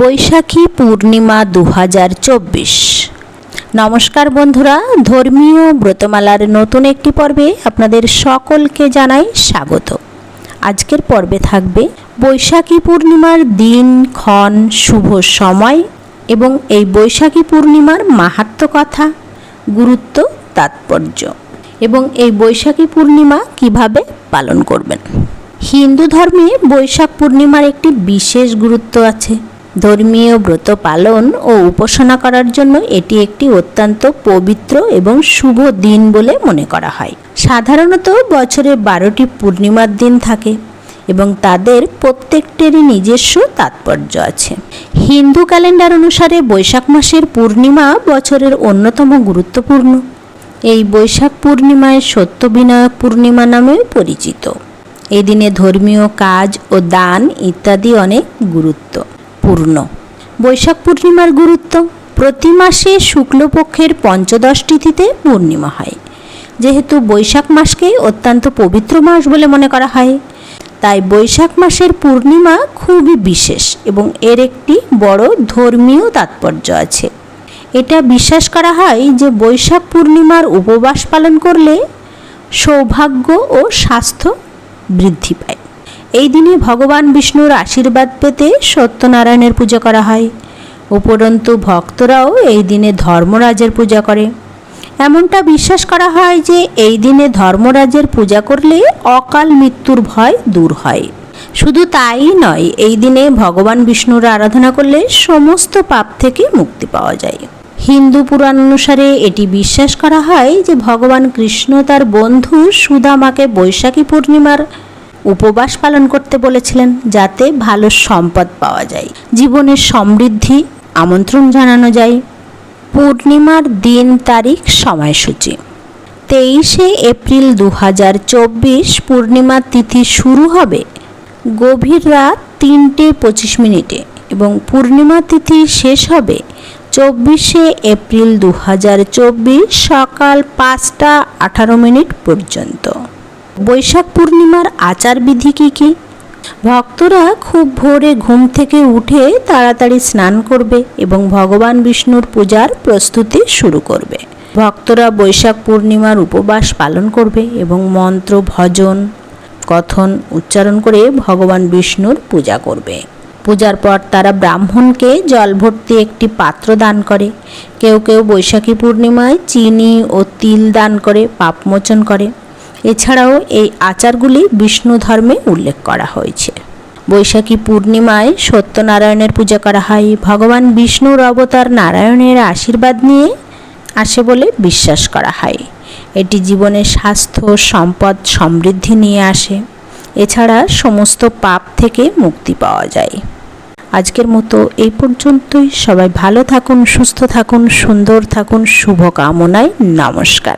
বৈশাখী পূর্ণিমা দু হাজার চব্বিশ। নমস্কার বন্ধুরা, ধর্মীয় ব্রতমালার নতুন একটি পর্বে আপনাদের সকলকে জানাই স্বাগত। আজকের পর্বে থাকবে বৈশাখী পূর্ণিমার দিন, ক্ষণ, শুভ সময় এবং এই বৈশাখী পূর্ণিমার মাহাত্ম্য কথা, গুরুত্ব, তাৎপর্য এবং এই বৈশাখী পূর্ণিমা কীভাবে পালন করবেন। হিন্দু ধর্মে বৈশাখ পূর্ণিমার একটি বিশেষ গুরুত্ব আছে। ধর্মীয় ব্রত পালন ও উপাসনা করার জন্য এটি একটি অত্যন্ত পবিত্র এবং শুভ দিন বলে মনে করা হয়। সাধারণত বছরে বারোটি পূর্ণিমার দিন থাকে এবং তাদের প্রত্যেকটিরই নিজস্ব তাৎপর্য আছে। হিন্দু ক্যালেন্ডার অনুসারে বৈশাখ মাসের পূর্ণিমা বছরের অন্যতম গুরুত্বপূর্ণ। এই বৈশাখ পূর্ণিমায় সত্যবিনায়ক পূর্ণিমা নামেও পরিচিত। এই দিনে ধর্মীয় কাজ ও দান ইত্যাদি অনেক গুরুত্বপূর্ণ বৈশাখ পূর্ণিমার গুরুত্ব, প্রতি মাসে শুক্লপক্ষের পঞ্চদশ তিথিতে পূর্ণিমা হয়। যেহেতু বৈশাখ মাসকে অত্যন্ত পবিত্র মাস বলে মনে করা হয়, তাই বৈশাখ মাসের পূর্ণিমা খুবই বিশেষ এবং এর একটি বড় ধর্মীয় তাৎপর্য আছে। এটা বিশ্বাস করা হয় যে বৈশাখ পূর্ণিমার উপবাস পালন করলে সৌভাগ্য ও স্বাস্থ্য বৃদ্ধি পায়। এই দিনে ভগবান বিষ্ণুর আশীর্বাদ পেতে সত্যনারায়ণের পূজা করা হয়। উপরন্তু ভক্তরাও এই দিনে ধর্মরাজের পূজা করে। এমনটা বিশ্বাস করা হয় যে এই দিনে ধর্মরাজের পূজা করলে অকাল মৃত্যুর ভয় দূর হয়। শুধু তাই নয়, এই দিনে ভগবান বিষ্ণুর আরাধনা করলে সমস্ত পাপ থেকে মুক্তি পাওয়া যায়। হিন্দু পুরাণ অনুসারে এটি বিশ্বাস করা হয় যে ভগবান কৃষ্ণ তার বন্ধু সুদামাকে বৈশাখী পূর্ণিমার উপবাস পালন করতে বলেছিলেন যাতে ভালো সম্পদ পাওয়া যায়। জীবনের সমৃদ্ধি আমন্ত্রণ জানানো যায়। পূর্ণিমার দিন তারিখ সময়সূচি। তেইশে এপ্রিল দু হাজার চব্বিশ পূর্ণিমার তিথি শুরু হবে গভীর রাত তিনটে পঁচিশ মিনিটে এবং পূর্ণিমা তিথি শেষ হবে চব্বিশে এপ্রিল দু হাজার চব্বিশ সকাল পাঁচটা আঠারো মিনিট পর্যন্ত। বৈশাখ পূর্ণিমার আচারবিধি কী কী? ভক্তরা খুব ভোরে ঘুম থেকে উঠে তাড়াতাড়ি স্নান করবে এবং ভগবান বিষ্ণুর পূজার প্রস্তুতি শুরু করবে। ভক্তরা বৈশাখ পূর্ণিমার উপবাস পালন করবে এবং মন্ত্র, ভজন, কথন উচ্চারণ করে ভগবান বিষ্ণুর পূজা করবে। পূজার পর তারা ব্রাহ্মণকে জল ভর্তি একটি পাত্র দান করে। কেউ কেউ বৈশাখী পূর্ণিমায় চিনি ও তিল দান করে, পাপমোচন করে। এছাড়াও এই আচারগুলি বিষ্ণু ধর্মে উল্লেখ করা হয়েছে। বৈশাখী পূর্ণিমায় সত্যনারায়ণের পূজা করা হয়। ভগবান বিষ্ণুর অবতার নারায়ণের আশীর্বাদ নিয়ে আসে বলে বিশ্বাস করা হয়। এটি জীবনের স্বাস্থ্য, সম্পদ, সমৃদ্ধি নিয়ে আসে। এছাড়া সমস্ত পাপ থেকে মুক্তি পাওয়া যায়। আজকের মতো এই পর্যন্তই। সবাই ভালো থাকুন, সুস্থ থাকুন, সুন্দর থাকুন। শুভকামনায় নমস্কার।